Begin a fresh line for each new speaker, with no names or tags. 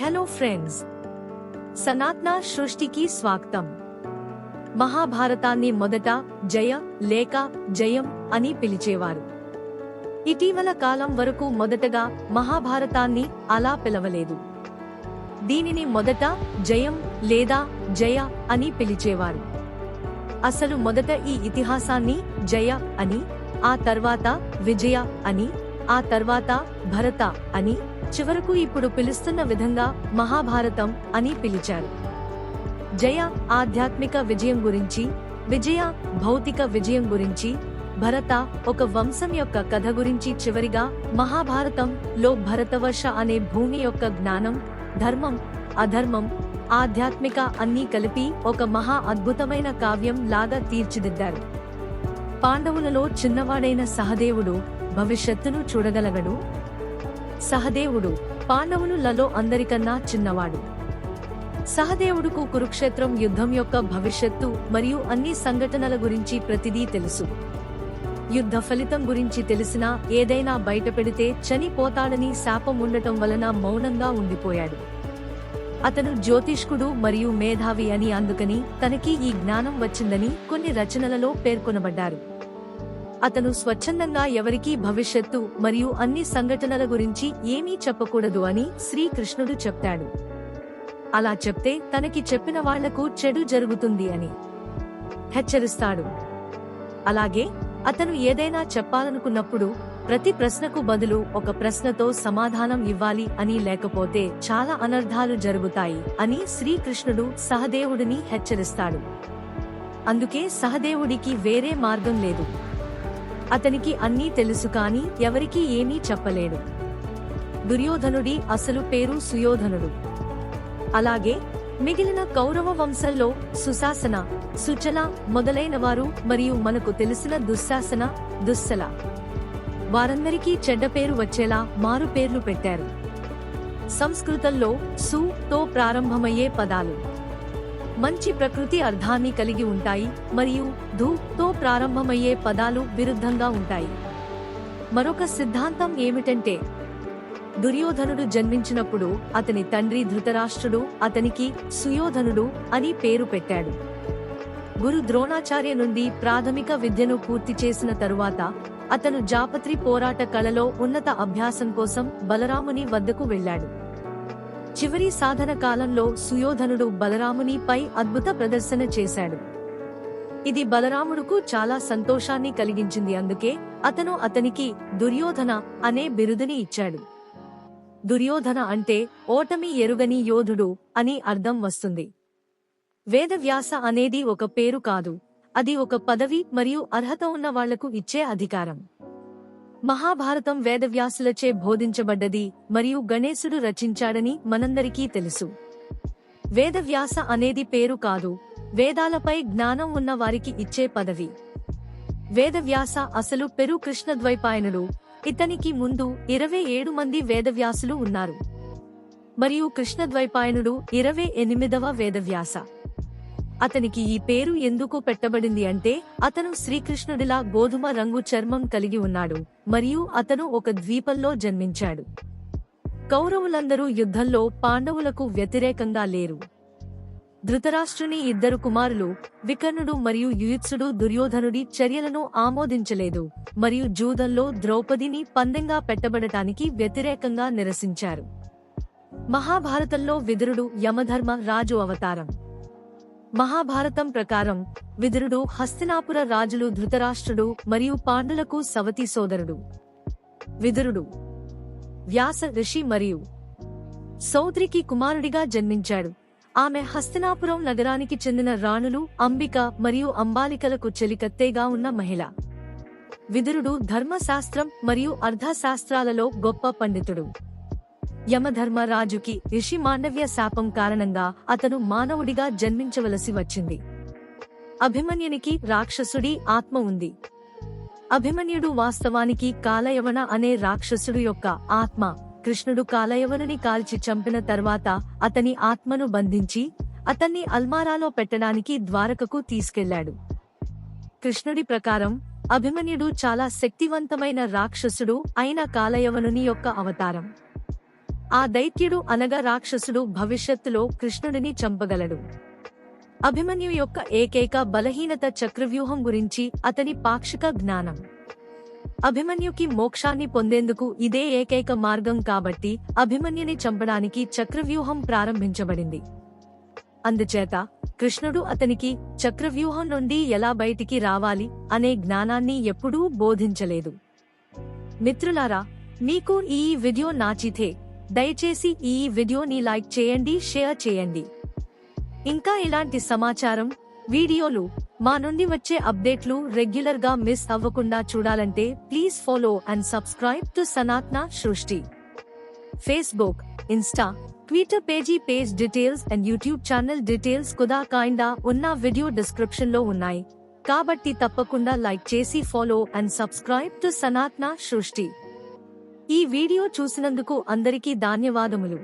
Hello friends Sanatan సృష్టికి స్వాగతం మహాభారతాన్ని మొదట జయ లేక జయం అని పిలిచేవారు ఇటీవల కాలం వరకు మొదటగా మహాభారతాన్ని అలా పిలవలేదు దీనిని మొదట జయం లేదా జయ అని పిలిచేవారు అసలు మొదట ఈ ఇతిహాసాన్ని జయ అని ఆ తర్వాత విజయ అని ఆ తర్వాత భరత అని చివరకు ఇప్పుడు పిలుస్తున్న విధంగా మహాభారతం అని పిలిచారు. జయ ఆధ్యాత్మిక విజయం గురించి విజయ భౌతిక విజయం గురించి భరత ఒక వంశం యొక్క కథ గురించి చివరిగా మహాభారతం లో భరతవర్ష అనే భూమి యొక్క జ్ఞానం ధర్మం అధర్మం ఆధ్యాత్మిక అన్నీ కలిపి ఒక మహా అద్భుతమైన కావ్యం లాగా తీర్చిదిద్దారు. పాండవులలో చిన్నవాడైన సహదేవుడు భవిష్యత్తును చూడగలగడు. సహదేవుడు పాండవులలో అందరికన్నా చిన్నవాడు. సహదేవుడుకు కురుక్షేత్రం యుద్ధం యొక్క భవిష్యత్తు మరియు అన్ని సంఘటనల గురించి ప్రతిదీ తెలుసు. యుద్ధ ఫలితం గురించి తెలిసినా ఏదైనా బయటపెడితే చనిపోతాడని శాపం ఉండటం వలన మౌనంగా ఉండిపోయాడు. అతను జ్యోతిష్కుడు మరియు మేధావి అని అందుకని తనకి ఈ జ్ఞానం వచ్చిందని కొన్ని రచనలలో పేర్కొనబడ్డారు. అతను స్వచ్ఛందంగా ఎవరికీ భవిష్యత్తు మరియు అన్ని సంఘటనల గురించి ఏమీ చెప్పకూడదు అని శ్రీకృష్ణుడు చెప్తాడు. అలా చెప్తే తనకి చెప్పిన వాళ్ళకు చెడు జరుగుతుంది అని హెచ్చరిస్తాడు. అలాగే అతను ఏదైనా చెప్పాలనుకున్నప్పుడు ప్రతి ప్రశ్నకు బదులు ఒక ప్రశ్నతో సమాధానం ఇవ్వాలి అని లేకపోతే చాలా అనర్థాలు జరుగుతాయి అని శ్రీకృష్ణుడు సహదేవుడిని హెచ్చరిస్తాడు. అందుకే సహదేవుడికి వేరే మార్గం లేదు. అతనికి అన్నీ తెలుసు కాని ఎవరికీ ఏమీ చెప్పలేడు. దుర్యోధనుడి అసలు పేరు సుయోధనుడు. అలాగే మిగిలిన కౌరవ వంశంలో సుశాసన సుచల మొదలైనవారు మరియు మనకు తెలిసిన దుశ్శాసన దుస్సల. వారందరికీ చెడ్డ పేరు వచ్చేలా మారు పేర్లు పెట్టారు. సంస్కృతంలో సు తో ప్రారంభమయ్యే పదాలు. మంచి ప్రకృతి అర్థాన్ని కలిగి ఉంటాయి మరియు ధూ ప్రారంభమయ్యే పదాలు విరుద్ధంగా ఉంటాయి. మరొక సిద్ధాంతం ఏమిటంటే దుర్యోధనుడు జన్మించినప్పుడు అతని తండ్రి ధృతరాష్ట్రుడు అతనికి సుయోధనుడు అని పేరు పెట్టాడు. గురు ద్రోణాచార్య నుండి ప్రాథమిక విద్యను పూర్తి చేసిన తరువాత అతను జాపత్రి పోరాట కళలో ఉన్నత అభ్యాసం కోసం బలరాముని వద్దకు వెళ్ళాడు. చివరి సాధన కాలంలో సుయోధనుడు బలరామునిపై అద్భుత ప్రదర్శన చేశాడు. ఇది బలరాముడుకు చాలా సంతోషాన్ని కలిగించింది. అందుకే అతను అతనికి దుర్యోధన అనే బిరుదుని ఇచ్చాడు. దుర్యోధన అంటే ఓటమి ఎరుగని యోధుడు అని అర్థం వస్తుంది. వేదవ్యాస అనేది ఒక పేరు కాదు. అది ఒక పదవి మరియు అర్హత ఉన్న వాళ్ళకు ఇచ్చే అధికారం. మహాభారతం వేదవ్యాసులచే బోధించబడ్డది మరియు గణేశుడు రచించాడని మనందరికీ తెలుసు. వేదవ్యాస అనేది పేరు కాదు వేదాలపై జ్ఞానం ఉన్న వారికి ఇచ్చే పదవి. వేదవ్యాస అసలు పెరు కృష్ణద్వైపాయనుడు ఇతనికి ముందు ఇరవై ఏడు మంది వేదవ్యాసులు ఉన్నారు. మరియు కృష్ణద్వైపాయనుడు ఇరవై ఎనిమిదవ వేదవ్యాస. అతనికి ఈ పేరు ఎందుకు పెట్టబడింది అంటే అతను శ్రీకృష్ణుడిలా గోధుమ రంగు చర్మం కలిగి ఉన్నాడు మరియు అతను ఒక ద్వీపంలో జన్మించాడు. కౌరవులందరూ యుద్ధంలో పాండవులకు వ్యతిరేకంగా లేరు. ధృతరాష్ట్రుని ఇద్దరు కుమారులు వికర్ణుడు మరియు యుయుత్సుడు దుర్యోధనుడి చర్యలను ఆమోదించలేదు మరియు జూదంలో ద్రౌపదిని పందెంగా పెట్టబడటానికి వ్యతిరేకంగా నిరసించారు. మహాభారతంలో విదురుడు యమధర్మ రాజు అవతారం. మహాభారతం ప్రకారం విదురుడు హస్తినాపుర రాజులు ధృతరాష్ట్రుడు మరియు పాండులకు సవతి సోదరుడు. విదురుడు వ్యాస ఋషి మరియు సౌద్రికి కుమారుడిగా జన్మించాడు. ఆమె హస్తినాపురం నగరానికి చెందిన రాణులు అంబిక మరియు అంబాలికలకు చెలికత్తేగా ఉన్న మహిళ. విదురుడు ధర్మశాస్త్రం మరియు అర్థశాస్త్రాలలో గొప్ప పండితుడు. యమధర్మరాజుకి ఋషి మాండవ్య శాపం కారణంగా అతను మానవుడిగా జన్మించవలసి వచ్చింది. అభిమన్యునికి రాక్షసుడి ఆత్మ ఉంది. అభిమన్యుడు వాస్తవానికి కాలయవన అనే రాక్షసుడు యొక్క ఆత్మ. కృష్ణుడు కాలయవనుని కాల్చి చంపిన తర్వాత అతని ఆత్మను బంధించి అతన్ని అల్మారాలో పెట్టడానికి ద్వారకకు తీసుకెళ్ళాడు. కృష్ణుడి ప్రకారం అభిమన్యుడు చాలా శక్తివంతమైన రాక్షసుడు అయిన కాలయవనుని యొక్క అవతారం. ఆ దైత్యుడు అనగా రాక్షసుడు భవిష్యత్తులో కృష్ణుడిని చంపగలడు. అభిమన్యు యొక్క ఏకైక బలహీనత చక్రవ్యూహం గురించి అతని పాక్షిక జ్ఞానం. అభిమన్యుకి మోక్షాన్ని పొందేందుకు ఇదే ఏకైక మార్గం కాబట్టి అభిమన్యుని చంపడానికి చక్రవ్యూహం ప్రారంభించబడింది. అందుచేత కృష్ణుడు అతనికి చక్రవ్యూహం నుండి ఎలా బయటికి రావాలి అనే జ్ఞానాన్ని ఎప్పుడూ బోధించలేదు. మిత్రులారా మీకు ఈ వీడియో నాచితే దయచేసి ఈ వీడియోని లైక్ చేయండి షేర్ చేయండి. ఇంకా ఇలాంటి సమాచారం వీడియోలు మా నుండి వచ్చే అప్డేట్లు రెగ్యులర్గా మిస్ అవ్వకుండా చూడాలంటే please follow and subscribe to Sanatna Srishti. Facebook Insta Twitter page page details and YouTube channel details కుదా కాయిండా ఉన్న వీడియో డిస్క్రిప్షన్లో ఉన్నాయి. కాబట్టి తప్పకుండా లైక్ చేసి follow and subscribe to Sanatna Srishti. ఈ వీడియో చూసినందుకు అందరికీ ధన్యవాదములు.